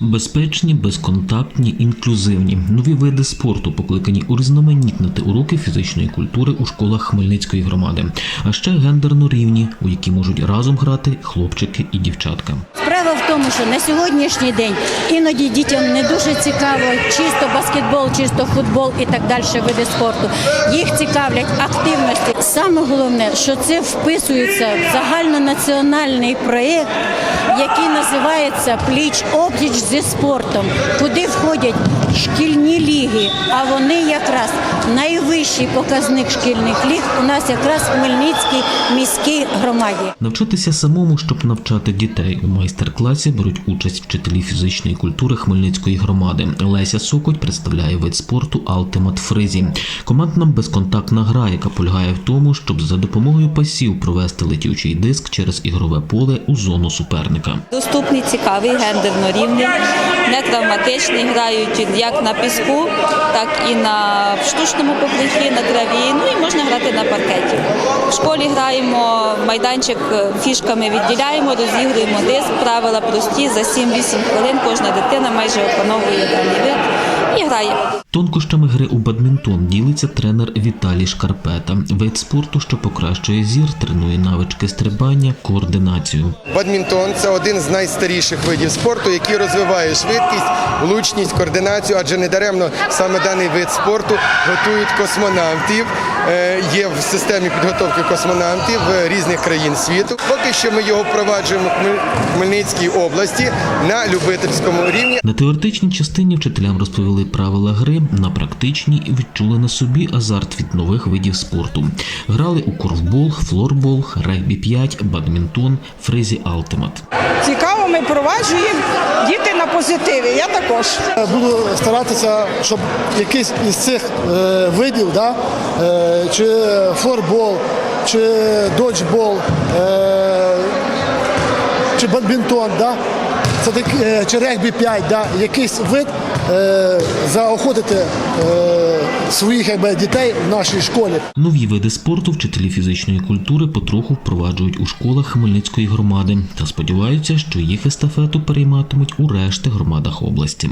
Безпечні, безконтактні, інклюзивні нові види спорту покликані урізноманітнити уроки фізичної культури у школах Хмельницької громади, а ще гендерно рівні, у які можуть разом грати хлопчики і дівчатка. Справа в тому, що на сьогоднішній день іноді дітям не дуже цікаво чисто баскетбол, чисто футбол і так далі види спорту. Їх цікавлять активності. Саме головне, що це вписується в загальнонаціональний проєкт, який називається Пліч опліч зі спортом, куди входять шкільні ліги. А вони якраз найвищий показник шкільних ліг у нас якраз в Хмельницькій міській громаді. Навчатися самому, щоб навчати дітей у майстер-класі беруть участь вчителі фізичної культури Хмельницької громади. Леся Сокоть представляє вид спорту Ultimate Фризі. Командна безконтактна гра, яка полягає в тому, щоб за допомогою пасів провести летючий диск через ігрове поле у зону суперника. Доступний, цікавий, гендерно рівний, не травматичний. Грають як на піску, так і на штучному покритті, на траві. Ну і можна грати на паркеті. В школі граємо майданчик е, фішками відділяємо, розігруємо диск. Правила прості за 7-8 хвилин. Кожна дитина майже опановує даний вид і грає. Тонкощами гри у бадмінтон ділиться тренер Віталій Шкарпета. Вид спорту, що покращує зір, тренує навички стрибання, координацію. Бадмінтон це один з найстаріших видів спорту, який розвиває швидкість, влучність, координацію, адже недаремно саме даний вид спорту готують космонавтів. Е, Є в системі підготовки космонавтів е, різних країн світу. Поки що ми його впроваджуємо в Хмельницькій області на любительському рівні. На теоретичній частині вчителям розповіли правила гри, на практичній і відчули на собі азарт від нових видів спорту. Грали у корфбол, флорбол, регбі 5, бадмінтон, фризі Алтимат. Цікаво, ми проваджуємо діти на позитиві. Я також. Буду старатися, щоб якийсь із цих е, видів, да, е, чи флорбол, чи доджбол, е, чи бадмінтон, да, це так, чи регбі 5, да, якийсь вид заохотити своїх якби, дітей в нашій школі. Нові види спорту вчителі фізичної культури потроху впроваджують у школах Хмельницької громади та сподіваються, що їх естафету перейматимуть у решти громадах області.